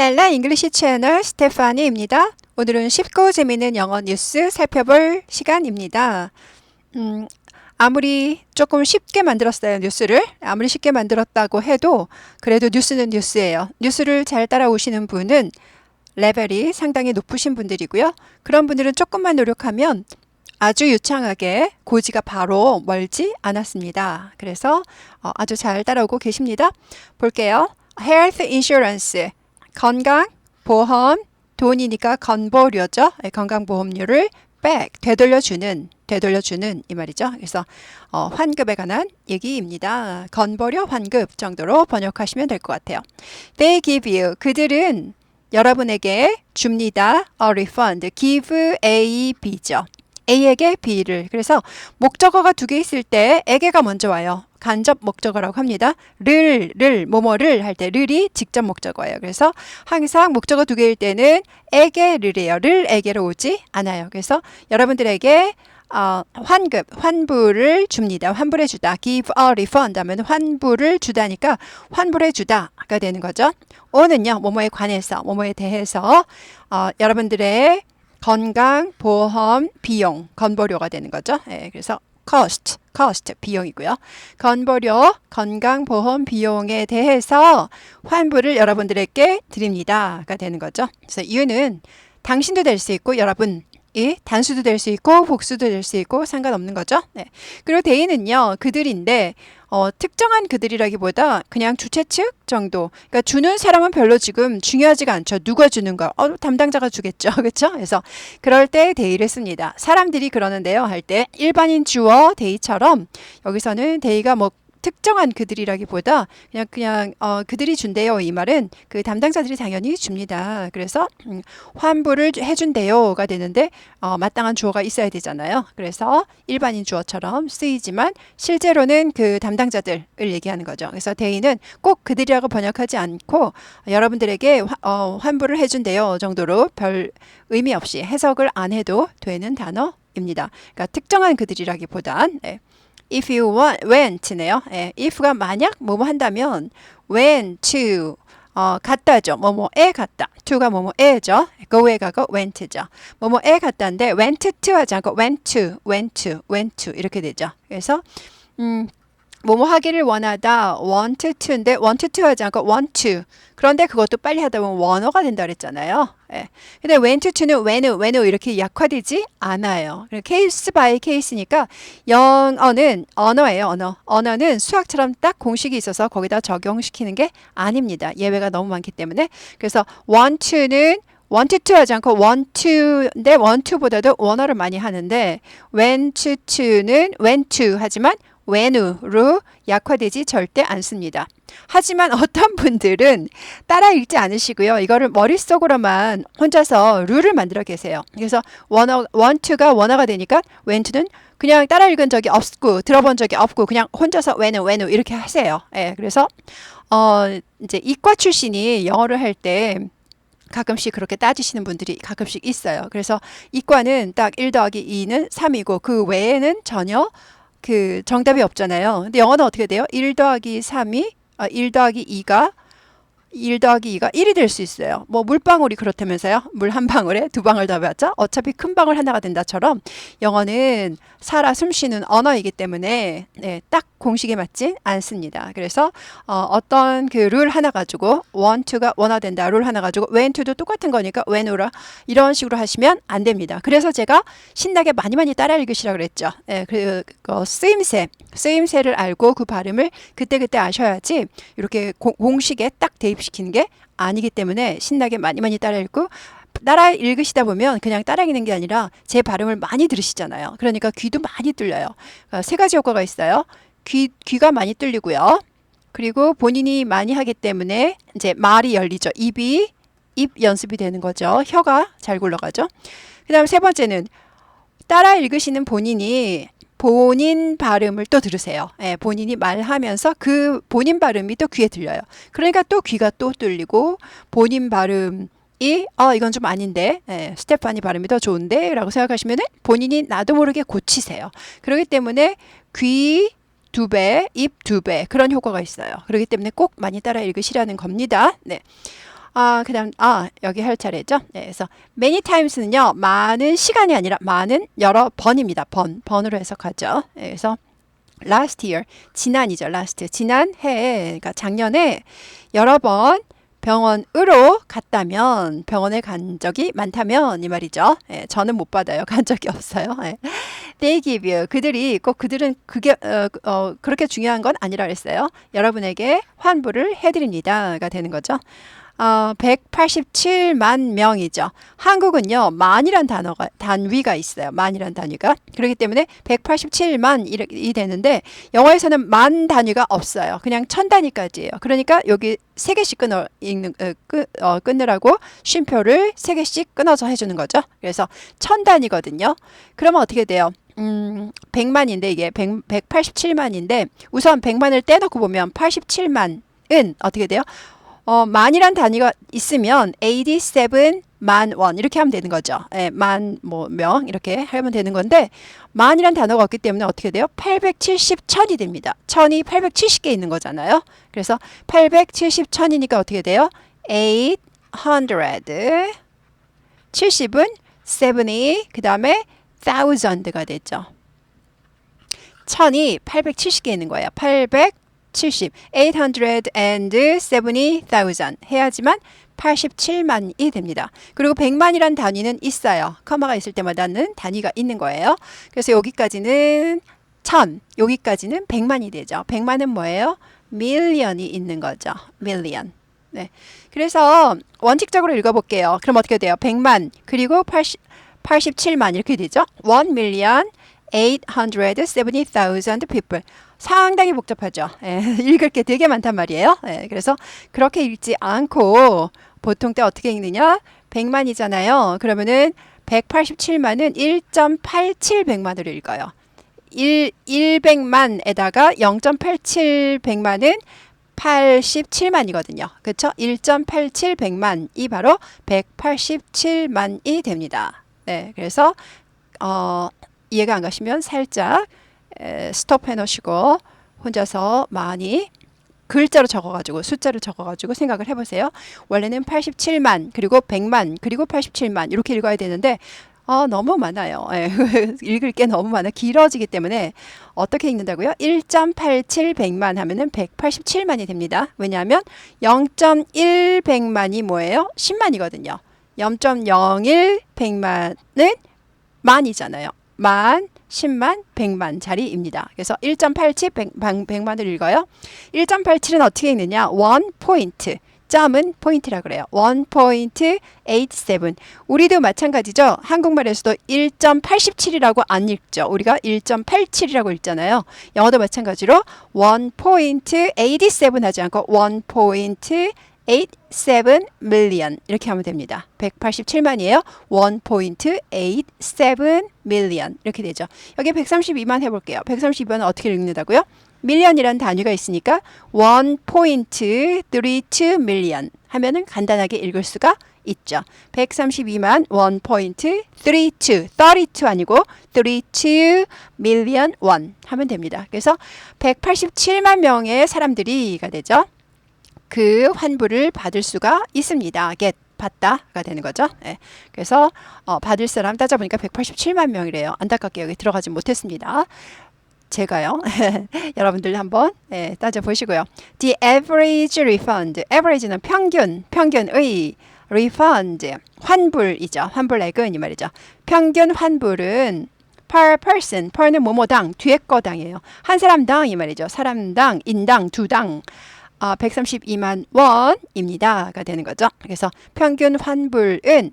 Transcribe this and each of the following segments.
랄라 잉글리시 채널 스테파니입니다. 오늘은 쉽고 재미있는 영어 뉴스 살펴볼 시간입니다. 음, 아무리 조금 쉽게 만들었어요, 뉴스를. 아무리 쉽게 만들었다고 해도 그래도 뉴스는 뉴스예요. 뉴스를 잘 따라오시는 분은 레벨이 상당히 높으신 분들이고요. 그런 분들은 조금만 노력하면 아주 유창하게 고지가 바로 멀지 않았습니다. 그래서 어, 아주 잘 따라오고 계십니다. 볼게요. Health Insurance 건강 보험 돈이니까 건보료죠. 네, 건강보험료를 back 되돌려주는 되돌려주는 이 말이죠. 그래서 어, 환급에 관한 얘기입니다. 건보료 환급 정도로 번역하시면 될 것 같아요. They give you 그들은 여러분에게 줍니다. A refund. give A B죠. A에게 B를. 그래서 목적어가 두 개 있을 때 에게가 먼저 와요. 간접 목적어라고 합니다. 를, 를, 뭐뭐를 할 때 를이 직접 목적어예요. 그래서 항상 목적어 두 개일 때는 에게, 를이에요. 를, 에게로 오지 않아요. 그래서 여러분들에게 어, 환급, 환불을 줍니다. 환불해 주다. give a refund 하면 환불을 주다니까 환불해 주다가 되는 거죠. 오는요, 뭐뭐에 관해서, 뭐뭐에 대해서 어, 여러분들의 건강, 보험, 비용, 건보료가 되는 거죠. 예, 그래서 cost, cost 비용이고요. 건보료, 건강, 보험 비용에 대해서 환불을 여러분들에게 드립니다가 되는 거죠. 그래서 you는 당신도 될 수 있고 여러분 이 단수도 될 수 있고 복수도 될 수 있고 상관없는 거죠. 네. 그리고 대인은요 그들인데 어, 특정한 그들이라기보다 그냥 주체 측 정도. 그러니까 주는 사람은 별로 지금 중요하지가 않죠. 누가 주는 거? 어, 담당자가 주겠죠. 그렇죠? 그래서 그럴 때 데이를 씁니다. 사람들이 그러는데요. 할 때 일반인 주어 데이처럼 여기서는 데이가 뭐 특정한 그들이라기보다 그냥 그냥 어, 그들이 준대요 이 말은 그 담당자들이 당연히 줍니다. 그래서 음, 환불을 해준대요가 되는데 어, 마땅한 주어가 있어야 되잖아요. 그래서 일반인 주어처럼 쓰이지만 실제로는 그 담당자들을 얘기하는 거죠. 그래서 대의는 꼭 그들이라고 번역하지 않고 여러분들에게 화, 어, 환불을 해준대요 정도로 별 의미 없이 해석을 안 해도 되는 단어입니다. 그러니까 특정한 그들이라기보단 네. If you want, went네요. 예, if가 만약 뭐뭐 한다면 went to 어, 갔다죠. 뭐뭐에 갔다. to가 뭐뭐에죠. go에 가고 went죠. 뭐뭐에 갔다인데 went to 하지 않고 went to, went to, went to 이렇게 되죠. 그래서 음, 뭐뭐 하기를 원하다 want to인데 want to 하지 않고 want to 그런데 그것도 빨리 하다 보면 원어가 된다 그랬잖아요. 예. 근데 went to는 when, when 이렇게 약화되지 않아요. 케이스 바이 케이스니까 영어는 언어예요. 언어. 언어는 수학처럼 딱 공식이 있어서 거기다 적용시키는 게 아닙니다. 예외가 너무 많기 때문에 그래서 want to는 want to 하지 않고 want to인데 want to보다도 원어를 많이 하는데 went to는 went to 하지만 when으로 약화되지 절대 않습니다. 하지만 어떤 분들은 따라 읽지 않으시고요. 이거를 머릿속으로만 혼자서 룰을 만들어 계세요. 그래서 원어, to가 원어가 되니까 to는 그냥 따라 읽은 적이 없고 들어본 적이 없고 그냥 혼자서 when은 when은 이렇게 하세요. 예, 그래서 어 이제 이과 출신이 영어를 할 때 가끔씩 그렇게 따지시는 분들이 가끔씩 있어요. 그래서 이과는 딱 1 더하기 2는 3이고 그 외에는 전혀 그 정답이 없잖아요. 근데 영어는 어떻게 돼요? 1 더하기 3이 아, 1 더하기 2가 1 더하기 2가 1이 될 수 있어요. 뭐 물방울이 그렇다면서요. 물 한 방울에 두 방울 더봤죠 어차피 큰 방울 하나가 된다처럼 영어는 살아 숨쉬는 언어이기 때문에 네, 딱 공식에 맞지 않습니다. 그래서 어, 떤 그 룰 하나 가지고 want to가 원화된다 룰 하나 가지고 when to도 똑같은 거니까 when으로 이런 식으로 하시면 안 됩니다. 그래서 제가 신나게 많이 많이 따라 읽으시라 그랬죠. 예, 그, 그 쓰임새 쓰임새를 알고 그 발음을 그때그때 아셔야지 이렇게 고, 공식에 딱 대입 시키는 게 아니기 때문에 신나게 많이 많이 따라 읽고 따라 읽으시다 보면 그냥 따라 읽는 게 아니라 제 발음을 많이 들으시잖아요. 그러니까 귀도 많이 뚫려요. 그러니까 세 가지 효과가 있어요. 귀, 귀가 많이 뚫리고요. 그리고 본인이 많이 하기 때문에 이제 말이 열리죠. 입이, 입 연습이 되는 거죠. 혀가 잘 굴러가죠. 그 다음 세 번째는 따라 읽으시는 본인이 본인 발음을 또 들으세요. 예, 본인이 말하면서 그 본인 발음이 또 귀에 들려요. 그러니까 또 귀가 또 뚫리고 본인 발음 이, 어, 이건 좀 아닌데, 예, 스테파니 발음이 더 좋은데, 라고 생각하시면은 본인이 나도 모르게 고치세요. 그렇기 때문에 귀 두 배, 입 두 배, 그런 효과가 있어요. 그렇기 때문에 꼭 많이 따라 읽으시라는 겁니다. 네. 아, 그 다음 아, 여기 할 차례죠. 네, 그래서 many times는요. 많은 시간이 아니라 많은 여러 번입니다. 번. 번으로 해석하죠. 네, 그래서 last year 지난이죠. last 지난 해 그러니까 작년에 여러 번 병원으로 갔다면 병원에 간 적이 많다면 이 말이죠. 예, 저는 못 받아요. 간 적이 없어요. 예. They give you 그들이 꼭 그들은 그게 어, 어, 그렇게 중요한 건 아니라 그랬어요. 여러분에게 환불을 해드립니다가 되는 거죠. 어, 187만 명이죠. 한국은요, 만이란 단어가, 단위가 있어요. 만이란 단위가. 그렇기 때문에 187만 이 되는데, 영어에서는 만 단위가 없어요. 그냥 천 단위까지예요. 그러니까 여기 세 개씩 끊어, 읽는, 어, 끊, 어, 끊느라고 쉼표를 세 개씩 끊어서 해주는 거죠. 그래서 천 단위거든요. 그러면 어떻게 돼요? 음, 100만인데 이게 100, 187만인데 우선 100만을 떼놓고 보면 87만은 어떻게 돼요? 어, 만이란 단위가 있으면 87만 원 이렇게 하면 되는 거죠. 예, 만뭐 명 이렇게 하면 되는 건데 만이란 단어가 없기 때문에 어떻게 돼요? 870 천이 됩니다. 천이 870개 있는 거잖아요. 그래서 870 천이니까 어떻게 돼요? 800 70은 70, 그 다음에 thousand가 됐죠. 천이 870개 있는 거예요. 870, 870,000 해야지만 87만이 됩니다. 그리고 100만이란 단위는 있어요. 커마가 있을 때마다는 단위가 있는 거예요. 그래서 여기까지는 1000, 여기까지는 100만이 되죠. 100만은 뭐예요? million이 있는 거죠. million. 네. 그래서 원칙적으로 읽어볼게요. 그럼 어떻게 돼요? 100만 그리고 80, 87만 이렇게 되죠. 1 million 870,000 people. 상당히 복잡하죠. 예, 읽을 게 되게 많단 말이에요. 예, 그래서 그렇게 읽지 않고 보통 때 어떻게 읽느냐? 100만이잖아요. 그러면은 187만은 1.87백만으로 읽어요. 1, 100만에다가 0.87백만은 87만이거든요. 그렇죠? 1.87백만이 바로 187만이 됩니다. 네, 그래서 어, 이해가 안 가시면 살짝 에, 스톱해 놓으시고 혼자서 많이 글자로 적어가지고 숫자를 적어가지고 생각을 해보세요. 원래는 87만 그리고 100만 그리고 87만 이렇게 읽어야 되는데 어, 너무 많아요. 예, 읽을 게 너무 많아. 길어지기 때문에 어떻게 읽는다고요? 1.87백만 하면은 187만이 됩니다. 왜냐하면 0.1백만이 뭐예요? 10만이거든요. 0.01 백만은 만이잖아요. 만, 10만, 100만 자리입니다. 그래서 1.87 100, 100만을 읽어요. 1.87은 어떻게 읽느냐? 원 포인트. 점은 포인트라 그래요. 1.87. 우리도 마찬가지죠. 한국말에서도 1.87이라고 안 읽죠. 우리가 1.87이라고 읽잖아요. 영어도 마찬가지로 1.87 하지 않고 1.87 million 이렇게 하면 됩니다. 187만이에요. 1.87 million 이렇게 되죠. 여기 132만 해볼게요. 132만은 어떻게 읽는다고요? 밀리언이라는 단위가 있으니까 1.32 million 하면은 간단하게 읽을 수가 있죠. 132만 1.32 32 아니고 32 million one 하면 됩니다. 그래서 187만 명의 사람들이가 되죠. 그 환불을 받을 수가 있습니다. get 받다가 되는 거죠. 네. 그래서 어, 받을 사람 따져보니까 187만 명이래요. 안타깝게 여기 들어가지 못했습니다. 제가요. 여러분들 한번 네, 따져보시고요. The average refund. average는 평균, 평균의 refund, 환불이죠. 환불액은 이 말이죠. 평균 환불은 per person, per는 뭐뭐당, 뒤에 거당이에요. 한 사람당 이 말이죠. 사람당, 인당, 두당. 어, 132만 원입니다가 되는 거죠. 그래서 평균 환불은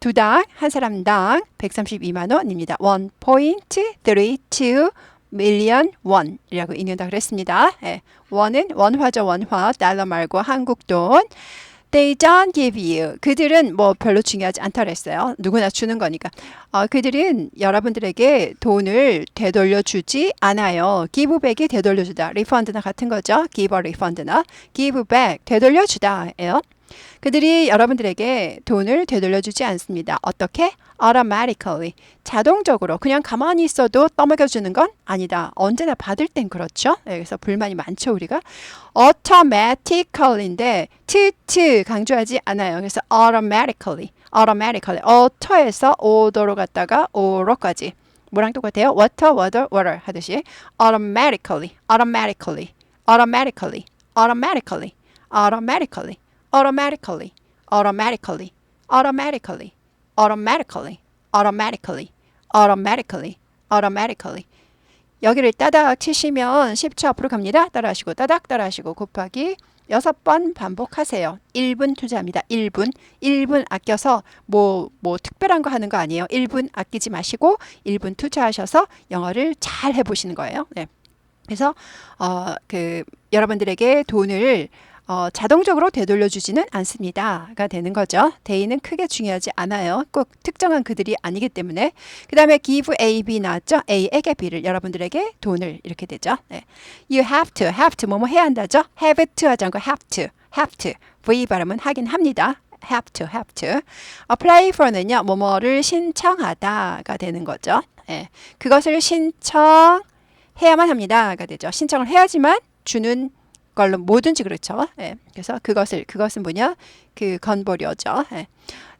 두당 한 사람당 132만 원입니다. 1.32 million 원이라고 읽는다 그랬습니다. 예, 원은 원화죠 원화 달러 말고 한국 돈. They don't give you. 그들은 뭐 별로 중요하지 않다 그랬어요. 누구나 주는 거니까. 어, 그들은 여러분들에게 돈을 되돌려 주지 않아요. give back이 되돌려 주다. refund나 같은 거죠. give or refund나. give back 되돌려 주다예요. 그들이 여러분들에게 돈을 되돌려 주지 않습니다. 어떻게? automatically 자동적으로 그냥 가만히 있어도 떠먹여주는 건 아니다. 언제나 받을 땐 그렇죠. 네, 그래서 불만이 많죠 우리가 automatically인데 tt 강조하지 않아요. 그래서 automatically, automatically, auto에서 odo로 갔다가 o로까지 뭐랑 똑같아요? water, water, water 하듯이 automatically, automatically, automatically, automatically, automatically, automatically, automatically, automatically. Automatically, automatically, automatically, automatically. 여기를 따닥 치시면 10초 앞으로 갑니다. 따라하시고 따닥 따라하시고 곱하기 여섯 번 반복하세요. 1분 투자합니다. 1분. 1분 아껴서 뭐, 뭐 특별한 거 하는 거 아니에요. 1분 아끼지 마시고 1분 투자하셔서 영어를 잘 해보시는 거예요. 네. 그래서, 어, 그, 여러분들에게 돈을 어, 자동적으로 되돌려 주지는 않습니다가 되는 거죠. 대의는 크게 중요하지 않아요. 꼭 특정한 그들이 아니기 때문에. 그 다음에 give A, B 나왔죠. A에게 B를 여러분들에게 돈을 이렇게 되죠. 네. You have to, have to 뭐뭐 해야 한다죠. have to 하지 않고 have to, have to. V 발음은 하긴 합니다. have to, have to. apply for는요. 뭐뭐를 신청하다가 되는 거죠. 네. 그것을 신청해야만 합니다가 되죠. 신청을 해야지만 주는 걸로 뭐든지 그렇죠. 예. 그래서 그것을 그것은 뭐냐? 그 건보료죠. 예.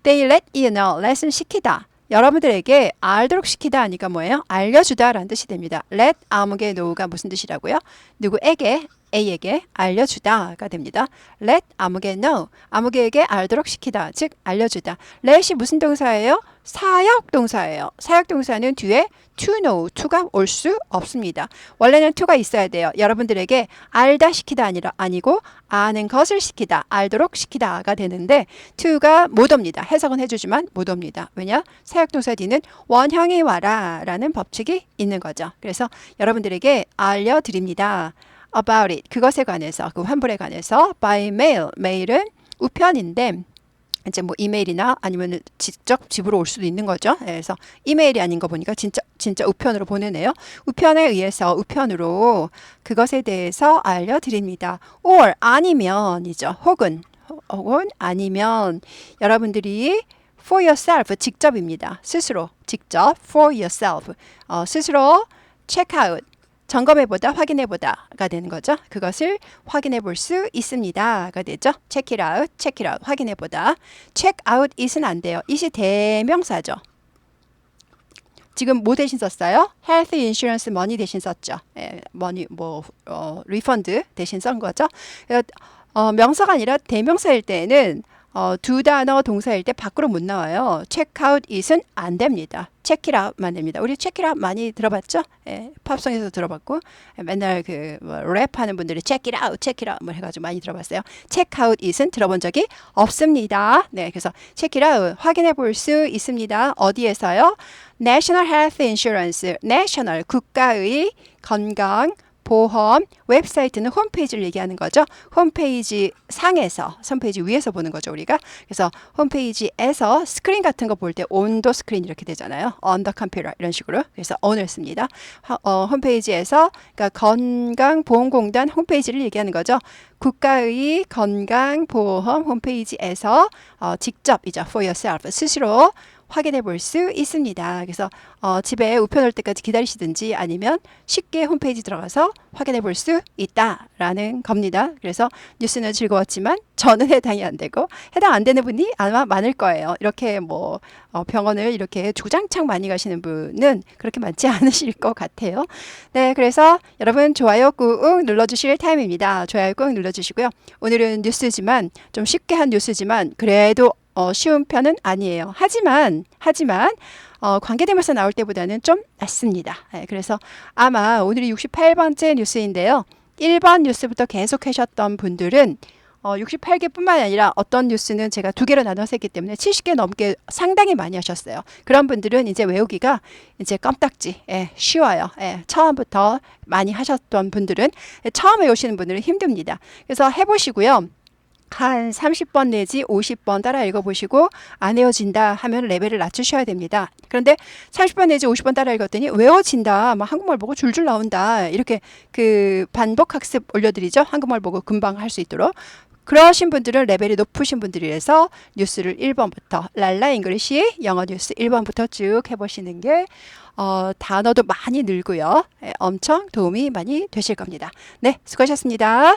They let you know. let은 시키다. 여러분들에게 알도록 시키다 하니까 뭐예요? 알려주다라는 뜻이 됩니다. let 아무개 know가 무슨 뜻이라고요? 누구에게 A에게 알려주다가 됩니다. let 아무개 know 아무개에게 알도록 시키다 즉 알려주다. let이 무슨 동사예요? 사역 동사예요. 사역 동사는 뒤에 to know, to가 올 수 없습니다. 원래는 to가 있어야 돼요. 여러분들에게 알다 시키다 아니라 아니고 아는 것을 시키다, 알도록 시키다가 되는데 to가 못 옵니다. 해석은 해주지만 못 옵니다. 왜냐? 사역 동사 뒤는 원형이 와라라는 법칙이 있는 거죠. 그래서 여러분들에게 알려드립니다. About it 그것에 관해서 그 환불에 관해서 by mail 메일은 우편인데 이제 뭐 이메일이나 아니면 직접 집으로 올 수도 있는 거죠. 예, 그래서 이메일이 아닌 거 보니까 진짜 진짜 우편으로 보내네요. 우편에 의해서 우편으로 그것에 대해서 알려드립니다. or 아니면이죠. 혹은 혹은 아니면 여러분들이 for yourself 직접입니다. 스스로 직접 for yourself 어, 스스로 check out 점검해보다, 확인해보다가 되는 거죠. 그것을 확인해 볼 수 있습니다가 되죠. check it out, check it out, 확인해보다. check out it은 안 돼요. it이 대명사죠. 지금 뭐 대신 썼어요? health insurance money 대신 썼죠. 예, money 뭐 어, refund 대신 쓴 거죠. 어, 명사가 아니라 대명사일 때는 어, 두 단어 동사일 때 밖으로 못 나와요. check out it은 안 됩니다. check it out만 됩니다. 우리 check it out 많이 들어봤죠? 예, 팝송에서 들어봤고 맨날 그 뭐, 랩하는 분들이 check it out, check it out 뭐 해가지고 많이 들어봤어요. check out it은 들어본 적이 없습니다. 네, 그래서 check it out 확인해 볼 수 있습니다. 어디에서요? National Health Insurance, National 국가의 건강 보험 웹사이트는 홈페이지를 얘기하는 거죠. 홈페이지 상에서 홈페이지 위에서 보는 거죠 우리가. 그래서 홈페이지에서 스크린 같은 거 볼 때 온도 스크린 이렇게 되잖아요. the computer 이런 식으로. 그래서 on을 씁니다. 어, 홈페이지에서 그러니까 건강보험공단 홈페이지를 얘기하는 거죠. 국가의 건강보험 홈페이지에서 어, 직접 이제 for yourself 스스로 확인해 볼 수 있습니다. 그래서 어, 집에 우편 올 때까지 기다리시든지 아니면 쉽게 홈페이지 들어가서 확인해 볼 수 있다라는 겁니다. 그래서 뉴스는 즐거웠지만 저는 해당이 안 되고 해당 안 되는 분이 아마 많을 거예요. 이렇게 뭐 어, 병원을 이렇게 주장창 많이 가시는 분은 그렇게 많지 않으실 것 같아요. 네, 그래서 여러분 좋아요 꾹 눌러주실 타임입니다. 좋아요 꾹 눌러주시고요. 오늘은 뉴스지만 좀 쉽게 한 뉴스지만 그래도 어, 쉬운 편은 아니에요. 하지만 하지만 어, 관계대명사 나올 때보다는 좀 낫습니다. 네, 그래서 아마 오늘이 68번째 뉴스인데요. 1번 뉴스부터 계속 하셨던 분들은 어, 68개뿐만 아니라 어떤 뉴스는 제가 두 개로 나눠서 했기 때문에 70개 넘게 상당히 많이 하셨어요. 그런 분들은 이제 외우기가 이제 껌딱지 예, 쉬워요. 예, 처음부터 많이 하셨던 분들은 예, 처음 외우시는 분들은 힘듭니다. 그래서 해보시고요. 한 30번 내지 50번 따라 읽어보시고 안 외워진다 하면 레벨을 낮추셔야 됩니다. 그런데 30번 내지 50번 따라 읽었더니 외워진다, 막 한국말 보고 줄줄 나온다 이렇게 그 반복 학습 올려드리죠. 한국말 보고 금방 할 수 있도록 그러신 분들은 레벨이 높으신 분들이라서 뉴스를 1번부터 랄라 잉글리시 영어 뉴스 1번부터 쭉 해보시는 게 어, 단어도 많이 늘고요. 예, 엄청 도움이 많이 되실 겁니다. 네, 수고하셨습니다.